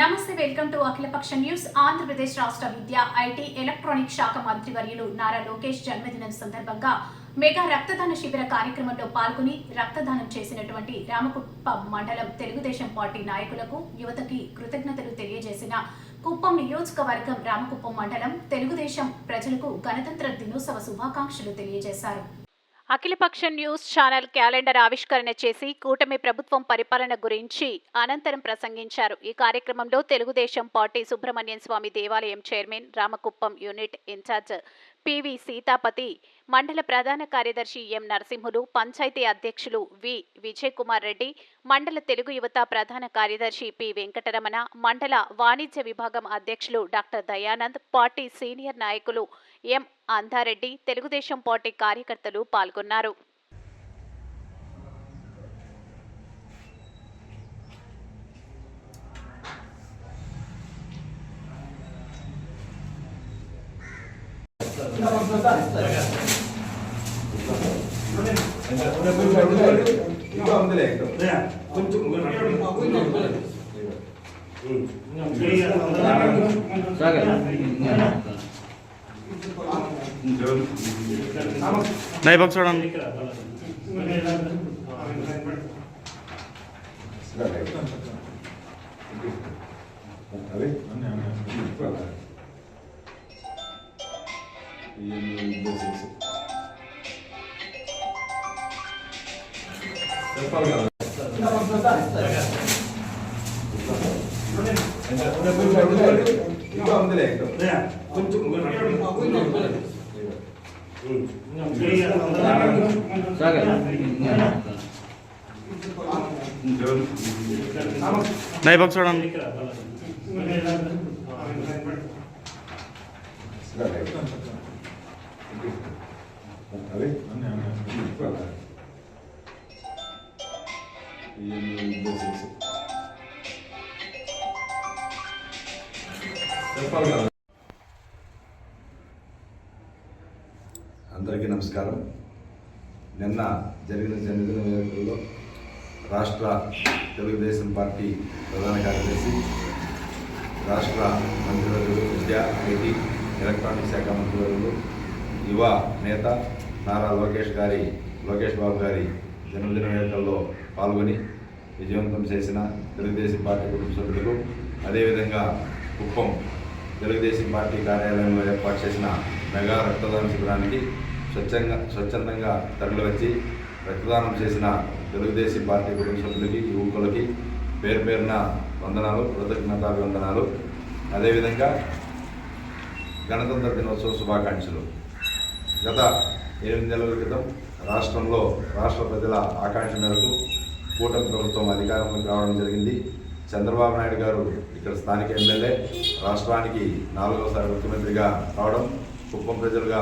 నమస్తే welcome to Akhilapaksha news. Andhra Pradesh రాష్ట్ర విద్య ఐటీ ఎలక్ట్రానిక్ శాఖ మంత్రివర్యులు నారా లోకేష్ జన్మదినం సందర్భంగా మెగా రక్తదాన శిబిర కార్యక్రమంలో పాల్గొని రక్తదానం చేసినటువంటి రామకుప్ప మండలం తెలుగుదేశం పార్టీ నాయకులకు యువతకి కృతజ్ఞతలు తెలియజేసిన కుప్పం నియోజకవర్గం రామకుప్పం మండలం తెలుగుదేశం ప్రజలకు గణతంత్ర దినోత్సవ శుభాకాంక్షలు తెలియజేశారు. అఖిలపక్ష న్యూస్ ఛానల్ క్యాలెండర్ ఆవిష్కరణ చేసి కూటమి ప్రభుత్వం పరిపాలన గురించి అనంతరం ప్రసంగించారు. ఈ కార్యక్రమంలో తెలుగుదేశం పార్టీ సుబ్రహ్మణ్యం స్వామి దేవాలయం chairman Ramakuppam unit incharge P V Seethapathi మండల ప్రధాన కార్యదర్శి ఎం నరసింహులు పంచాయతీ అధ్యక్షులు వి విజయ్ కుమార్ రెడ్డి మండల తెలుగు యువత ప్రధాన కార్యదర్శి పి వెంకటరమణ మండల వాణిజ్య విభాగం అధ్యక్షులు డాక్టర్ దయానంద్ పార్టీ సీనియర్ నాయకులు ఎం అంధారెడ్డి తెలుగుదేశం పార్టీ కార్యకర్తలు పాల్గొన్నారు. ఇంకా ఉందిలే కొంచెం नहीं y en el deseo. नाही बघ सोडा అదే అన్నీ అన్నీ ఉద్దేశించి చెప్పాలి కదా. అందరికీ నమస్కారం. నిన్న జరిగిన జనదిన వేడుకల్లో రాష్ట్ర తెలుగుదేశం పార్టీ ప్రధాన కార్యదర్శి రాష్ట్ర మంత్రివర్యులు విద్యా ఐటీ ఎలక్ట్రానిక్ శాఖ మంత్రివర్యులు యువ నేత నారా లోకేష్ గారి లోకేష్ బాబు గారి జన్మదిన వేడుకల్లో పాల్గొని విజయవంతం చేసిన తెలుగుదేశం పార్టీ కుటుంబ సభ్యులకు అదేవిధంగా కుప్పం తెలుగుదేశం పార్టీ కార్యాలయంలో ఏర్పాటు చేసిన మెగా రక్తదాన శిబిరానికి స్వచ్ఛంగా స్వచ్ఛందంగా తరలివచ్చి రక్తదానం చేసిన తెలుగుదేశం పార్టీ కుటుంబ సభ్యులకి యువకులకి పేరు పేరున వందనాలు కృతజ్ఞతాభివందనాలు. అదేవిధంగా గణతంత్ర దినోత్సవ శుభాకాంక్షలు. గత ఎనిమిది నెలల క్రితం రాష్ట్రంలో రాష్ట్ర ప్రజల ఆకాంక్ష మేరకు కూటమి ప్రభుత్వం అధికారంలోకి రావడం జరిగింది. చంద్రబాబు నాయుడు గారు ఇక్కడ స్థానిక ఎమ్మెల్యే రాష్ట్రానికి నాలుగోసారి ముఖ్యమంత్రిగా రావడం కుప్పం ప్రజలుగా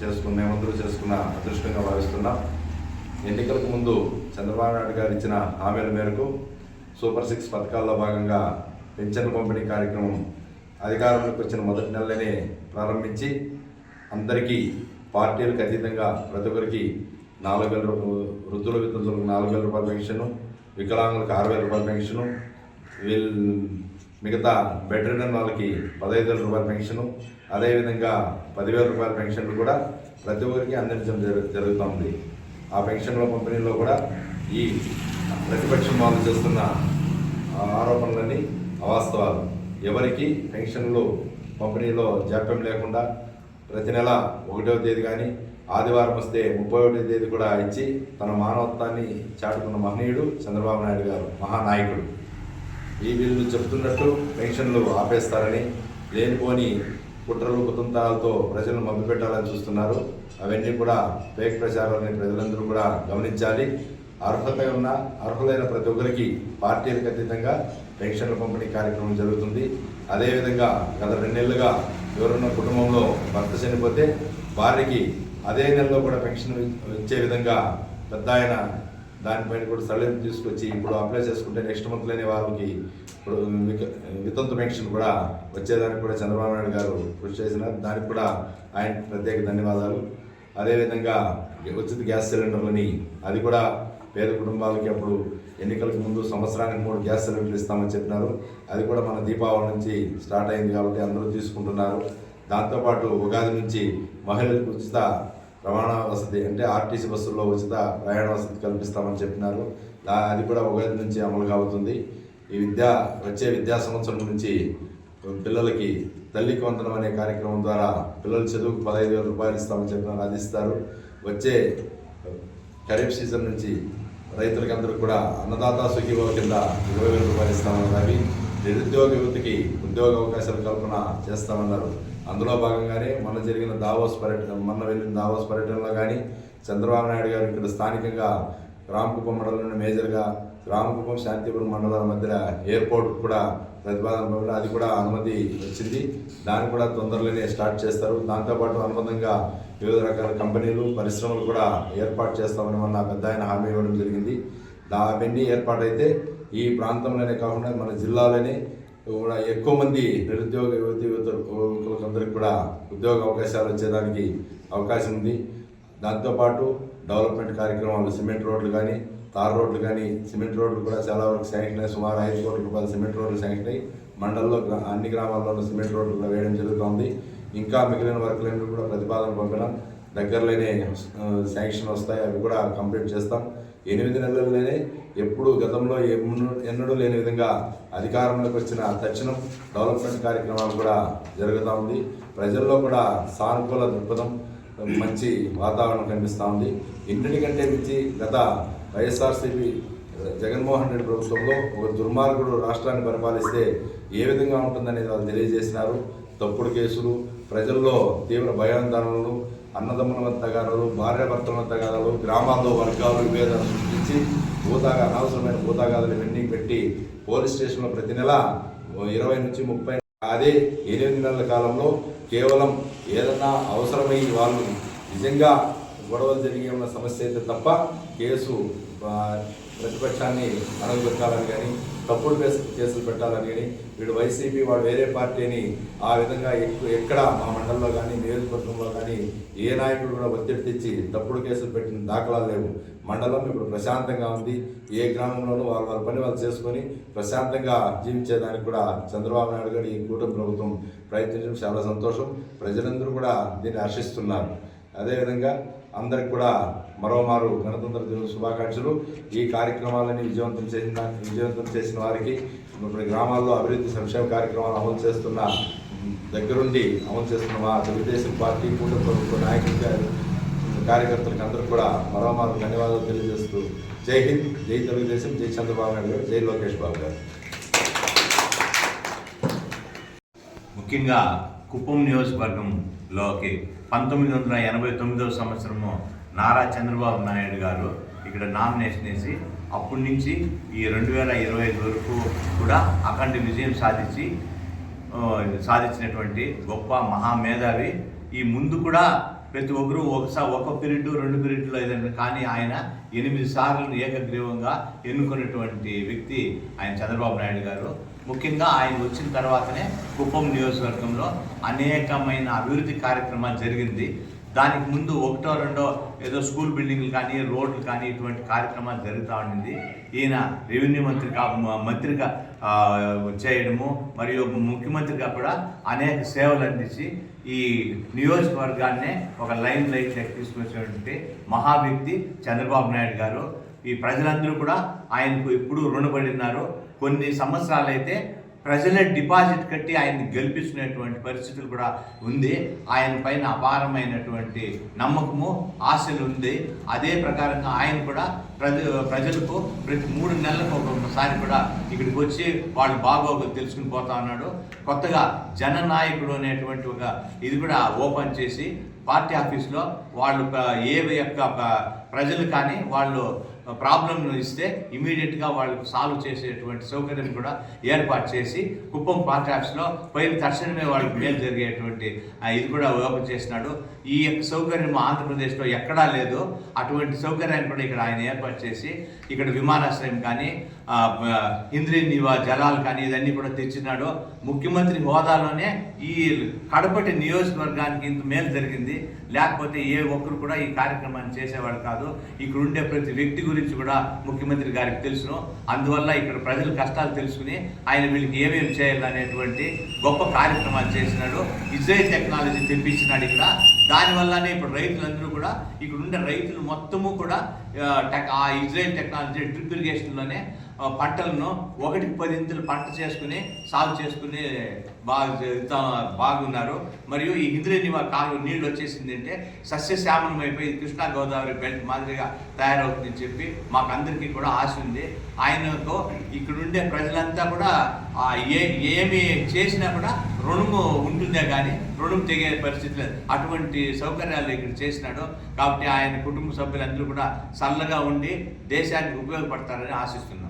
చేసుకున్న మేమందరూ చేసుకున్న అదృష్టంగా భావిస్తున్నాం. ఎన్నికలకు ముందు చంద్రబాబు నాయుడు గారు ఇచ్చిన హామీల మేరకు సూపర్ సిక్స్ పథకాల్లో భాగంగా పెన్షన్ పంపిణీ కార్యక్రమం అధికారంలోకి వచ్చిన మొదటి నెలనే ప్రారంభించి అందరికీ పార్టీలకు అతీతంగా ప్రతి ఒక్కరికి నాలుగు వేల వృద్ధుల వితంతులకు నాలుగు వేల రూపాయల పెన్షను వికలాంగులకు ఆరు వేల రూపాయల పెన్షను వీళ్ళు మిగతా బెటరీన్ వాళ్ళకి పదహైదు వేల రూపాయల పెన్షను అదేవిధంగా పదివేల రూపాయల పెన్షన్లు కూడా ప్రతి ఒక్కరికి అందించడం జరు జరుగుతుంది ఆ పెన్షన్ల పంపిణీలో కూడా ఈ ప్రతిపక్షం వాళ్ళు చేస్తున్న ఆరోపణలన్నీ అవాస్తవాలు. ఎవరికి పెన్షన్లు పంపిణీలో జాప్యం లేకుండా ప్రతి నెల ఒకటవ తేదీ కానీ ఆదివారం వస్తే ముప్పై ఒకటో తేదీ కూడా ఇచ్చి తన మానవత్వాన్ని చాటుకున్న మహనీయుడు చంద్రబాబు నాయుడు గారు మహానాయకుడు. ఈ వీళ్ళు చెప్తున్నట్టు పెన్షన్లు ఆపేస్తారని లేనిపోని కుట్రలు కుతంత్రాలతో ప్రజలను మభ్యపెట్టాలని చూస్తున్నారు. అవన్నీ కూడా ఫేక్ ప్రచారాలని ప్రజలందరూ కూడా గమనించాలి. అర్హత ఉన్న అర్హులైన ప్రతి ఒక్కరికి పార్టీలకు అతీతంగా పెన్షన్ల పంపిణీ కార్యక్రమం జరుగుతుంది. అదేవిధంగా గత రెండేళ్ళుగా ఎవరున్న కుటుంబంలో భర్త చనిపోతే వారికి అదే నెలలో కూడా పెన్షన్ ఇచ్చే విధంగా పెద్ద ఆయన దానిపైన కూడా సడలింపు తీసుకొచ్చి ఇప్పుడు అప్లై చేసుకుంటే నెక్స్ట్ మంత్లోనే వాళ్ళకి ఇప్పుడు వితంతు పెన్షన్ కూడా వచ్చేదానికి కూడా చంద్రబాబు నాయుడు గారు కృషి చేసినారు దానికి కూడా ఆయన ప్రత్యేక ధన్యవాదాలు. అదేవిధంగా ఉచిత గ్యాస్ సిలిండర్లని అది కూడా పేద కుటుంబాలకి అప్పుడు ఎన్నికలకు ముందు సంవత్సరానికి మూడు గ్యాస్ సిలిండర్లు ఇస్తామని చెప్పినారు. అది కూడా మన దీపావళి నుంచి స్టార్ట్ అయింది కాబట్టి అందరూ తీసుకుంటున్నారు. దాంతోపాటు ఉగాది నుంచి మహిళలకు ఉచిత రవాణా వసతి అంటే ఆర్టీసీ బస్సుల్లో ఉచిత ప్రయాణ వసతి కల్పిస్తామని చెప్పినారు. అది కూడా ఉగాది నుంచి అమలుగా అవుతుంది ఈ విద్యా వచ్చే విద్యా సంవత్సరం నుంచి పిల్లలకి తల్లికి వందనం అనే కార్యక్రమం ద్వారా పిల్లల చదువుకు పదహైదు వేల రూపాయలు ఇస్తామని చెప్పినారు. అది ఇస్తారు. వచ్చే ఖరీఫ్ సీజన్ నుంచి రైతులకి అందరూ కూడా అన్నదాత సుఖీభవ కింద ఇరవై వేల రూపాయలు ఇస్తామన్నారు అవి నిరుద్యోగ యువతకి ఉద్యోగ అవకాశాలు కల్పన చేస్తామన్నారు. అందులో భాగంగానే మొన్న జరిగిన దావోస్ పర్యటన మొన్న వెళ్ళిన దావోస్ పర్యటనలో కానీ చంద్రబాబు నాయుడు గారు ఇక్కడ స్థానికంగా రామకుప్పం మండలంలోని మేజర్గా రామకుప్పం శాంతిపురం మండలాల మధ్య ఎయిర్పోర్ట్ కూడా ప్రతిపాదన అది కూడా అనుమతి వచ్చింది. దాన్ని కూడా తొందరలోనే స్టార్ట్ చేస్తారు. దాంతోపాటు అనుబంధంగా వివిధ రకాల కంపెనీలు పరిశ్రమలు కూడా ఏర్పాటు చేస్తామని మన పెద్ద ఆయన హామీ ఇవ్వడం జరిగింది. అవన్నీ ఏర్పాటైతే ఈ ప్రాంతంలోనే కాకుండా మన జిల్లాలోనే కూడా ఎక్కువ మంది నిరుద్యోగ యువతి యువతులందరికీ కూడా ఉద్యోగ అవకాశాలు వచ్చేదానికి అవకాశం ఉంది. దాంతోపాటు డెవలప్మెంట్ కార్యక్రమాలు సిమెంట్ రోడ్లు కానీ తార్ రోడ్లు కానీ సిమెంట్ రోడ్లు కూడా చాలా వరకు శాంక్షన్ అయ్యి సుమారు ఐదు కోట్ల రూపాయల సిమెంట్ రోడ్లు శాంక్షన్ అయ్యి మండలంలో అన్ని గ్రామాల్లోనూ సిమెంట్ రోడ్లు కూడా వేయడం జరుగుతోంది. ఇంకా మిగిలిన వర్కులన్నీ కూడా ప్రతిపాదన పంపినాం. దగ్గరలోనే శాంక్షన్ వస్తాయి అవి కూడా కంప్లీట్ చేస్తాం. ఎనిమిది నెలల్లోనే ఎప్పుడు గతంలో ఎన్నడూ ఎన్నడూ లేని విధంగా అధికారంలోకి వచ్చిన తక్షణం డెవలప్మెంట్ కార్యక్రమాలు కూడా జరుగుతూ ఉంది. ప్రజల్లో కూడా సానుకూల దృక్పథం మంచి వాతావరణం కనిపిస్తూ ఉంది. ఇంటికంటే మించి గత వైఎస్ఆర్సీపీ జగన్మోహన్ రెడ్డి ప్రభుత్వంలో ఒక దుర్మార్గుడు రాష్ట్రాన్ని పరిపాలిస్తే ఏ విధంగా ఉంటుందనేది వాళ్ళు తెలియజేసినారు. తప్పుడు కేసులు ప్రజల్లో తీవ్ర భయాందోళనలు అన్నదమ్ముల మధ్య తగాదాలు భార్యాభర్తల మధ్య తగాదాలు గ్రామాల్లో వర్గాలు విభేదాలు సృష్టించి భూతాగా అనవసరమైన భూతాగాదాలు ఇవన్నీ పెట్టి పోలీస్ స్టేషన్లో ప్రతి నెల ఇరవై నుంచి ముప్పై అదే ఎనిమిది నెలల కాలంలో కేవలం ఏదన్నా అవసరమై వాళ్ళు నిజంగా గొడవలు జరిగే ఉన్న సమస్య అయితే తప్ప కేసు ప్రతిపక్షాన్ని అణగదొక్కాలని కానీ తప్పుడు కేసులు పెట్టాలని కానీ వీడు వైసీపీ వాడు వేరే పార్టీని ఆ విధంగా ఎక్కువ ఎక్కడ మా మండలంలో కానీ నియోజకవర్గంలో కానీ ఏ నాయకుడు కూడా ఒత్తిడి తెచ్చి తప్పుడు కేసులు పెట్టిన దాఖలాలు లేవు. మండలం ఇప్పుడు ప్రశాంతంగా ఉంది. ఏ గ్రామంలోనూ వాళ్ళ వాళ్ళ పని వాళ్ళు చేసుకొని ప్రశాంతంగా జీవించేదానికి కూడా చంద్రబాబు నాయుడు గారు ఈ కూటమి ప్రభుత్వం ప్రయత్నించడం చాలా సంతోషం. ప్రజలందరూ కూడా దీన్ని హర్షిస్తున్నారు. అదేవిధంగా అందరికి కూడా మరోమారు గణతంత్ర దివస శుభాకాంక్షలు. ఈ కార్యక్రమాలని విజయవంతం చేసిన విజయవంతం చేసిన వారికి ఇప్పుడు గ్రామాల్లో అభివృద్ధి సంక్షేమ కార్యక్రమాలు అమలు చేస్తున్న దగ్గరుండి అమలు చేస్తున్న మా తెలుగుదేశం పార్టీ కూటమి ప్రభుత్వ నాయకులు కార్యకర్తలకు అందరూ కూడా మరోమారు ధన్యవాదాలు తెలియజేస్తూ జై హింద్ జై తెలుగుదేశం జై చంద్రబాబు నాయుడు గారు జై లోకేష్ బాబు గారు. ముఖ్యంగా కుప్పం నియోజకవర్గంలోకి పంతొమ్మిది వందల ఎనభై తొమ్మిదవ సంవత్సరము నారా చంద్రబాబు నాయుడు గారు ఇక్కడ నామినేషన్ వేసి అప్పటి నుంచి ఈ రెండు వేల ఇరవై ఐదు వరకు కూడా అఖండ విజయం సాధించి సాధించినటువంటి గొప్ప మహామేధావి ఈ ముందు కూడా ప్రతి ఒక్కరూ ఒకసారి ఒక పీరియడ్ రెండు పీరియడ్లో ఏదైనా కానీ ఆయన ఎనిమిది సార్లు ఏకగ్రీవంగా ఎన్నుకున్నటువంటి వ్యక్తి ఆయన చంద్రబాబు నాయుడు గారు. ముఖ్యంగా ఆయన వచ్చిన తర్వాతనే కుప్పం నియోజకవర్గంలో అనేకమైన అభివృద్ధి కార్యక్రమాలు జరిగింది. దానికి ముందు ఒకటో రెండో ఏదో స్కూల్ బిల్డింగ్లు కానీ రోడ్లు కానీ ఇటువంటి కార్యక్రమాలు జరుగుతూ ఉండింది. ఈయన రెవెన్యూ మంత్రిగా మంత్రిగా చేయడము మరియు ముఖ్యమంత్రిగా కూడా అనేక సేవలు అందించి ఈ నియోజకవర్గాన్నే ఒక లైన్ లైట్ తీసుకొచ్చినటువంటి మహావ్యక్తి చంద్రబాబు నాయుడు గారు. ఈ ప్రజలందరూ కూడా ఆయనకు ఎప్పుడూ రుణపడి ఉన్నారు. కొన్ని సంవత్సరాలు అయితే ప్రజలే డిపాజిట్ కట్టి ఆయన్ని గెలిపించుకునేటువంటి పరిస్థితులు కూడా ఉంది. ఆయన పైన అపారమైనటువంటి నమ్మకము ఆశలు ఉంది. అదే ప్రకారంగా ఆయన కూడా ప్రజ ప్రజలకు ప్రతి మూడు నెలలకు ఒకసారి కూడా ఇక్కడికి వచ్చి వాళ్ళు బాగోగులు తెలుసుకుని పోతా ఉన్నాడు. కొత్తగా జననాయకుడు అనేటువంటి ఒక ఇది కూడా ఓపెన్ చేసి పార్టీ ఆఫీస్లో వాళ్ళు ఏ యొక్క ప్రజలు కానీ వాళ్ళు ప్రాబ్లంను ఇస్తే ఇమీడియట్గా వాళ్ళకు సాల్వ్ చేసేటువంటి సౌకర్యం కూడా ఏర్పాటు చేసి కుప్పం పార్ట్ ఆఫీస్లో పైన తక్షణమే వాళ్ళకి మేలు జరిగేటువంటి ఇది కూడా ఓపెన్ చేసినాడు. ఈ యొక్క సౌకర్యం ఆంధ్రప్రదేశ్లో ఎక్కడా లేదు అటువంటి సౌకర్యాన్ని కూడా ఇక్కడ ఆయన ఏర్పాటు చేసి ఇక్కడ విమానాశ్రయం కానీ ఆ, ఇంద్రియ నివా జలాలు కానీ ఇదన్నీ కూడా తెచ్చినాడు. ముఖ్యమంత్రి హోదాలోనే ఈ కడపటి నియోజకవర్గానికి ఇంత మేలు జరిగింది. లేకపోతే ఏ ఒక్కరు కూడా ఈ కార్యక్రమాన్ని చేసేవాడు కాదు. ఇక్కడ ఉండే ప్రతి వ్యక్తి గురించి గురించి కూడా ముఖ్యమంత్రి గారికి తెలుసును. అందువల్ల ఇక్కడ ప్రజల కష్టాలు తెలుసుకుని ఆయన వీళ్ళకి ఏమేమి చేయాలనేటువంటి గొప్ప కార్యక్రమాలు చేసినాడు. ఇజ్రాయిల్ టెక్నాలజీ తెప్పించినాడు ఇక్కడ. దానివల్లనే ఇప్పుడు రైతులందరూ కూడా ఇక్కడ ఉండే రైతులు మొత్తము కూడా ఆ, టెక్ ఆ ఇజ్రాయిల్ టెక్నాలజీ డ్రిప్ ఇరిగేషన్లోనే పంటలను ఒకటికి పది పంట చేసుకుని సాగు చేసుకుని బాగా బాగున్నారు. మరియు ఈ ఇంద్రేనివా కాలువ నీళ్ళు వచ్చేసింది అంటే సస్యశ్యామలం అయిపోయి కృష్ణా గోదావరి బెల్ట్ మాదిరిగా తయారవుతుందని చెప్పి మాకు అందరికీ కూడా ఆశ ఉంది. ఆయనతో ఇక్కడ ఉండే ప్రజలంతా కూడా ఏ ఏమి చేసినా కూడా రుణము ఉంటుందే కానీ రుణం తెగే పరిస్థితి లేదు. అటువంటి సౌకర్యాలు ఇక్కడ చేసినాడు. కాబట్టి ఆయన కుటుంబ సభ్యులందరూ కూడా చల్లగా ఉండి దేశానికి ఉపయోగపడతారని ఆశిస్తున్నారు